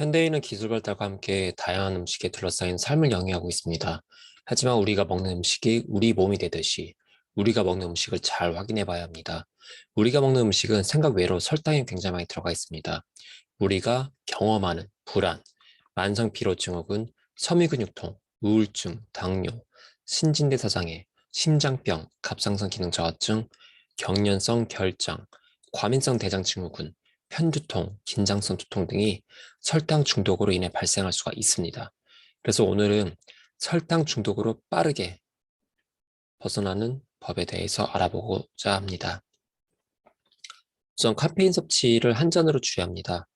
현대인은 기술 발달과 함께 다양한 음식에 둘러싸인 삶을 영위하고 있습니다. 하지만 우리가 먹는 음식이 우리 몸이 되듯이 우리가 먹는 음식을 잘 확인해 봐야 합니다. 우리가 먹는 음식은 생각 외로 설탕이 굉장히 많이 들어가 있습니다. 우리가 경험하는 불안, 만성 피로 증후군, 섬유근육통, 우울증, 당뇨, 신진대사 장애, 심장병, 갑상선 기능 저하증, 경련성 결장, 과민성 대장 증후군, 편두통, 긴장성 두통 등이 설탕 중독으로 인해 발생할 수가 있습니다. 그래서 오늘은 설탕 중독으로 빠르게 벗어나는 법에 대해서 알아보고자 합니다. 우선 카페인 섭취를 한 잔으로 줄여야 합니다.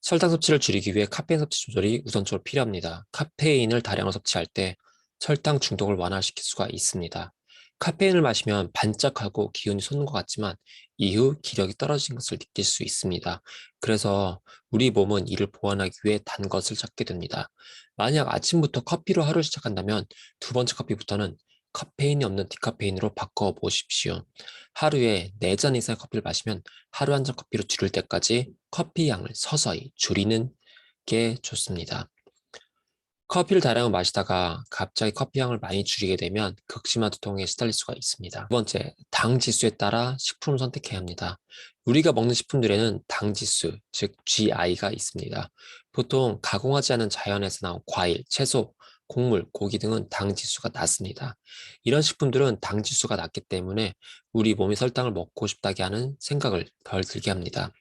설탕 섭취를 줄이기 위해 카페인 섭취 조절이 우선적으로 필요합니다. 카페인을 다량으로 섭취할 때 설탕 중독을 완화시킬 수가 있습니다. 카페인을 마시면 반짝하고 기운이 솟는 것 같지만 이후 기력이 떨어진 것을 느낄 수 있습니다. 그래서 우리 몸은 이를 보완하기 위해 단 것을 찾게 됩니다. 만약 아침부터 커피로 하루 시작한다면 두 번째 커피부터는 카페인이 없는 디카페인으로 바꿔 보십시오. 하루에 4잔 이상의 커피를 마시면 하루 한 잔 커피로 줄일 때까지 커피 양을 서서히 줄이는 게 좋습니다. 커피를 다량을 마시다가 갑자기 커피 양을 많이 줄이게 되면 극심한 두통에 시달릴 수가 있습니다. 두 번째, 당 지수에 따라 식품을 선택해야 합니다. 우리가 먹는 식품들에는 당 지수, 즉 GI가 있습니다. 보통 가공하지 않은 자연에서 나온 과일, 채소, 곡물, 고기 등은 당 지수가 낮습니다. 이런 식품들은 당 지수가 낮기 때문에 우리 몸이 설탕을 먹고 싶다게 하는 생각을 덜 들게 합니다.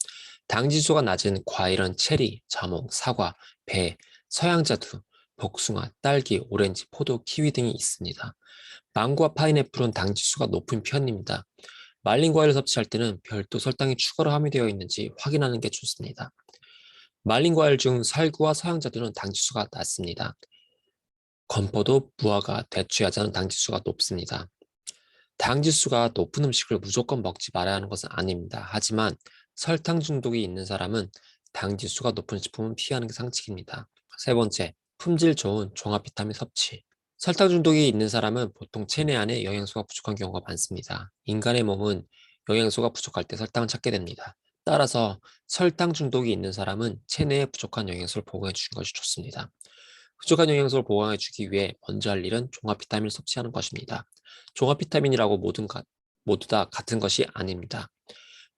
당 지수가 낮은 과일은 체리, 자몽, 사과, 배, 서양자 두, 복숭아, 딸기, 오렌지, 포도, 키위 등이 있습니다. 망고와 파인애플은 당 지수가 높은 편입니다. 말린 과일을 섭취할 때는 별도 설탕이 추가로 함유되어 있는지 확인하는 게 좋습니다. 말린 과일 중 살구와 서양자두는 당 지수가 낮습니다. 건포도, 무화과, 대추야자는 당 지수가 높습니다. 당 지수가 높은 음식을 무조건 먹지 말아야 하는 것은 아닙니다. 하지만 설탕 중독이 있는 사람은 당 지수가 높은 식품은 피하는 게 상칙입니다. 세 번째, 품질 좋은 종합 비타민 섭취. 설탕 중독이 있는 사람은 보통 체내 안에 영양소가 부족한 경우가 많습니다. 인간의 몸은 영양소가 부족할 때 설탕을 찾게 됩니다. 따라서 설탕 중독이 있는 사람은 체내에 부족한 영양소를 보강해 주는 것이 좋습니다. 부족한 영양소를 보강해 주기 위해 먼저 할 일은 종합 비타민을 섭취하는 것입니다. 종합 비타민이라고 모든 가, 모두 다 같은 것이 아닙니다.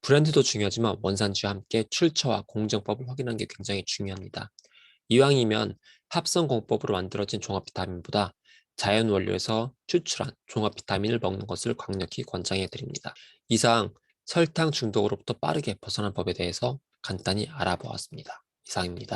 브랜드도 중요하지만 원산지와 함께 출처와 공정법을 확인하는 게 굉장히 중요합니다. 이왕이면 합성 공법으로 만들어진 종합 비타민보다 자연 원료에서 추출한 종합 비타민을 먹는 것을 강력히 권장해 드립니다. 이상 설탕 중독으로부터 빠르게 벗어난 법에 대해서 간단히 알아보았습니다. 이상입니다.